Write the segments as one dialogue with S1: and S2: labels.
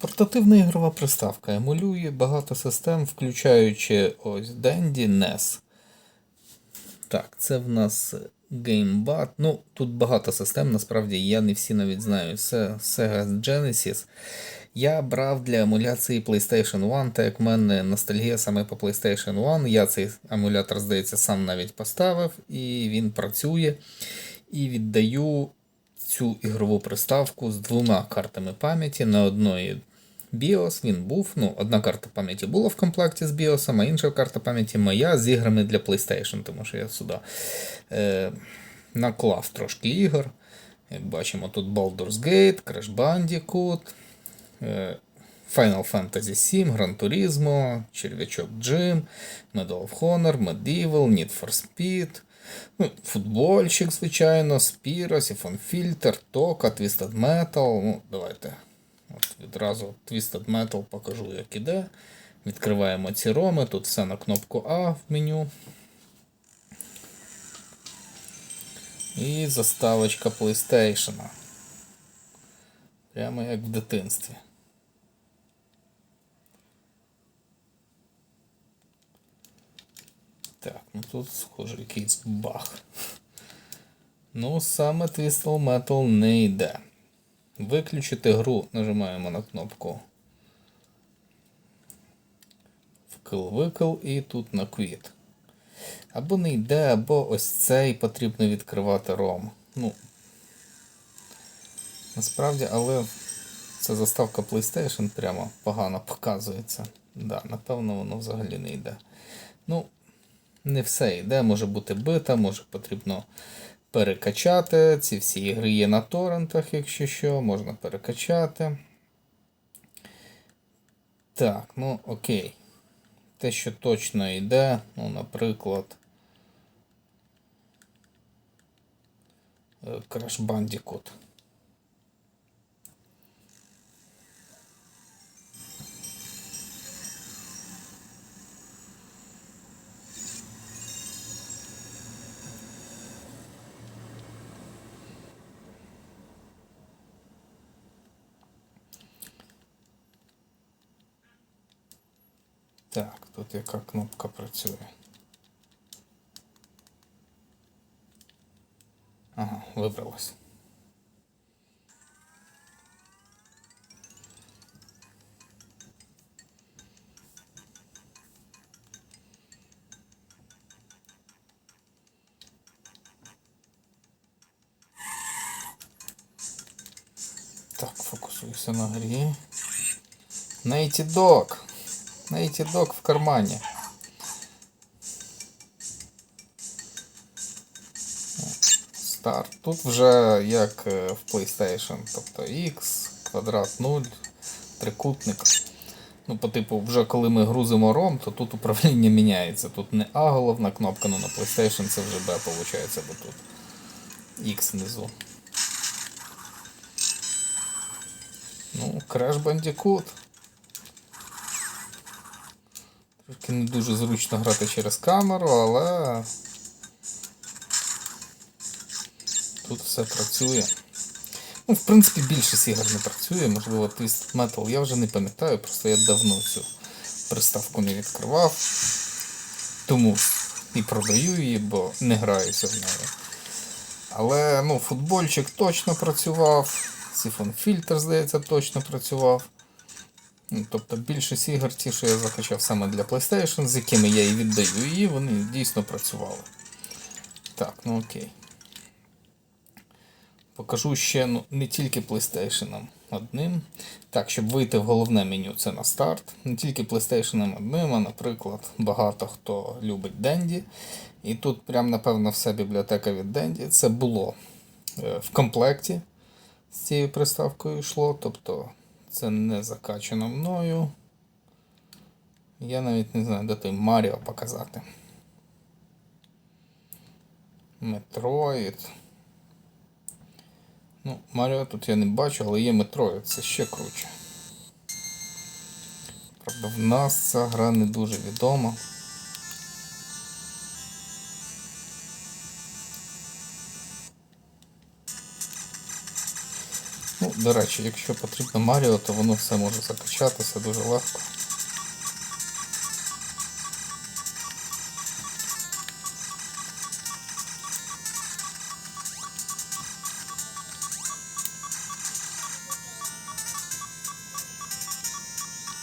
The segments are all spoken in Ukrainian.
S1: Портативна ігрова приставка емулює багато систем, включаючи ось Dendy NES. Так, це в нас GameBot. Ну, тут багато систем, насправді я не всі навіть знаю. Це Sega Genesis. Я брав для емуляції PlayStation 1, так як в мене ностальгія саме по PlayStation 1. Я цей емулятор, здається, сам навіть поставив, і він працює. І віддаю цю ігрову приставку з двома картами пам'яті на одної BIOS він був. Ну, одна карта пам'яті була в комплекті з BIOS, а інша карта пам'яті моя з іграми для PlayStation, тому що я сюди е, наклав трошки ігор. Як бачимо, тут Baldur's Gate, Crash Bandicoot, е, Final Fantasy VII, Gran Turismo, Черв'ячок Джим, Medal of Honor, Medieval, Need for Speed. Ну, футбольчик, звичайно, Siphon Filter, Тока, Twisted Metal. Ну, давайте От відразу Twisted Metal покажу, як іде. Відкриваємо ці роми. Тут все на кнопку А в меню. І заставочка PlayStation. Прямо як в дитинстві. Так, ну тут схоже якийсь баг. Ну, саме Twisted Metal не йде. Виключити гру нажимаємо на кнопку вкл-викл і тут на Quit. Або не йде, або ось цей потрібно відкривати ROM. Ну, насправді, але це заставка PlayStation прямо погано показується. Да, напевно, воно взагалі не йде. Ну, не все йде, може бути бита, може потрібно перекачати. Ці всі ігри є на торрентах, якщо що, можна перекачати. Так, ну окей. Те, що точно йде, ну, наприклад. е, Crash Bandicoot. Тут яка кнопка працює. Ага, вибралась. Так, фокусуюся на грі. Найти док. Найти док в кармані. Старт. Тут вже як е, в PlayStation, тобто X, квадрат 0, трикутник. Ну, по типу, вже коли ми грузимо ROM, то тут управління міняється. Тут не А головна кнопка, ну на PlayStation це вже Б виходить, бо тут X внизу. Ну, Crash Bandicoot. Трошки не дуже зручно грати через камеру, але тут все працює. Ну, в принципі, більшість ігор не працює, можливо, Twisted Metal, я вже не пам'ятаю, просто я давно цю приставку не відкривав. Тому і продаю її, бо не граюся в неї. Але ну, футбольчик точно працював, Siphon Filter, здається, точно працював. Ну, Тобто більшість ігор, ті, що я закачав саме для PlayStation, з якими я і віддаю її, вони дійсно працювали. Так, ну окей. Покажу ще ну, не тільки PlayStation одним. Так, щоб вийти в головне меню, це на старт. Не тільки PlayStation одним, а, наприклад, багато хто любить Dendy. І тут прям, напевно, вся бібліотека від Dendy. Це було е, в комплекті з цією приставкою йшло. Тобто це не закачано мною. Я навіть не знаю, де той Маріо показати. Метроїд. Ну, Маріо тут я не бачу, але є Метроїд, це ще круче. Правда, в нас ця гра не дуже відома. Ну, до речі, якщо потрібно Маріо, то воно все може закачатися дуже легко.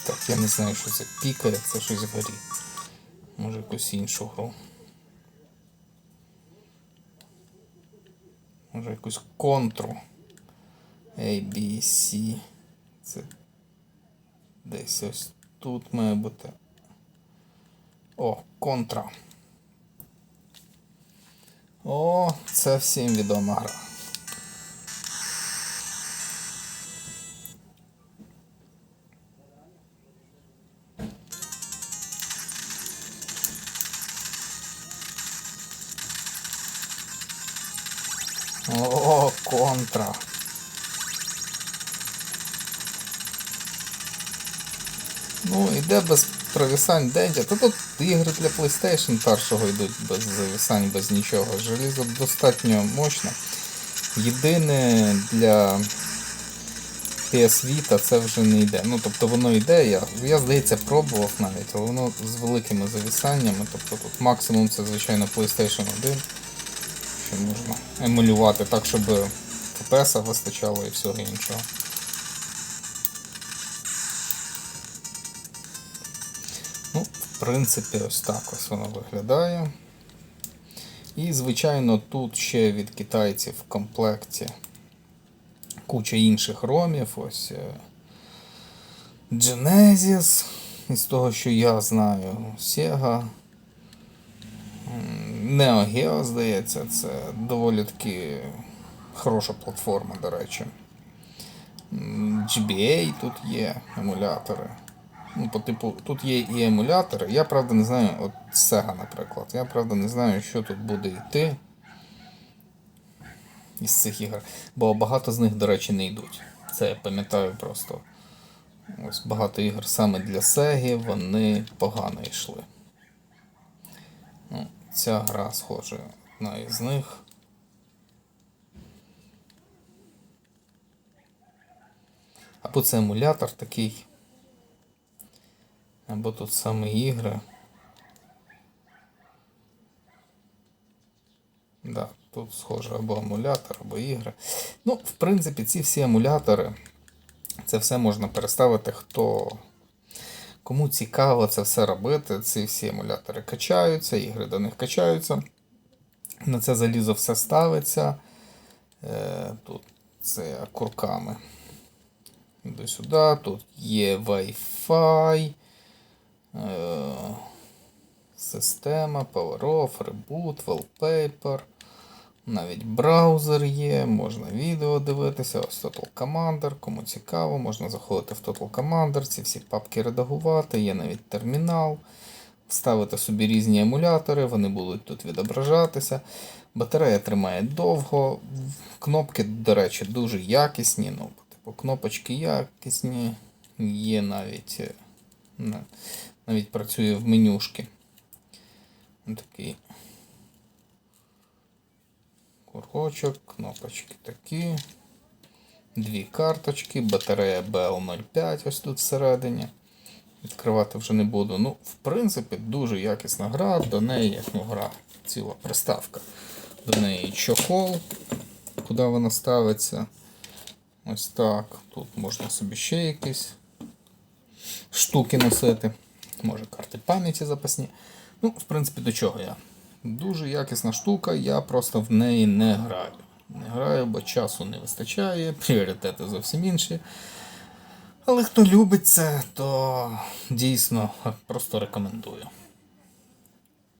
S1: Так, я не знаю, що це пікає, це щось вгорі. Може якусь іншу гру. Може якусь контру. A, B, C. Це десь ось тут має бути. О, контра. О, це всім відома гра. О, контра. Ну, іде без провісань Денді. Та тут ігри для PlayStation першого йдуть без завісань, без нічого. Желізо достатньо мощне. Єдине для PS Vita це вже не йде. Ну, тобто воно йде, я, я здається, пробував навіть, але воно з великими завісаннями. Тобто тут максимум це, звичайно, PlayStation 1 що можна емулювати так, щоб FPS вистачало і всього іншого. Принципі, ось так ось воно виглядає. І, звичайно, тут ще від китайців в комплекті куча інших ромів. Ось е, Genesis, із того, що я знаю, Sega. Neo Geo, здається, це доволі таки хороша платформа, до речі. GBA тут є емулятори. Ну, по типу, тут є і емулятори. Я правда не знаю, от Sega, наприклад. Я правда не знаю, що тут буде йти із цих ігор. Бо багато з них, до речі, не йдуть. Це я пам'ятаю просто. Ось багато ігор саме для Sega, вони погано йшли. Ну, ця гра схожа одна із них. Або це емулятор такий. Або тут саме ігри. Да, тут схоже або емулятор, або ігри. Ну, в принципі, ці всі емулятори, це все можна переставити, хто. Кому цікаво це все робити, ці всі емулятори качаються, ігри до них качаються. На це залізо все ставиться. Е, Тут це курками. Іду сюди, тут є Wi-Fi, система, Power Off, Reboot, Wallpaper. Навіть браузер є, можна відео дивитися, ось Total Commander, кому цікаво, можна заходити в Total Commander, ці всі папки редагувати, є навіть термінал, вставити собі різні емулятори, вони будуть тут відображатися. Батарея тримає довго, кнопки, до речі, дуже якісні. Ну, типу, кнопочки якісні, є навіть, е, навіть працює в менюшки. Такий курочок, кнопочки такі. Дві карточки, батарея BL05 ось тут всередині. Відкривати вже не буду. Ну, в принципі, дуже якісна гра, до неї ну, гра, ціла приставка. До неї чохол, куди вона ставиться. Ось так. Тут можна собі ще якісь штуки носити. Може карти пам'яті запасні. Ну, в принципі, до чого я? Дуже якісна штука, я просто в неї не граю. Не граю, бо часу не вистачає, пріоритети зовсім інші. Але хто любить це, то дійсно просто рекомендую.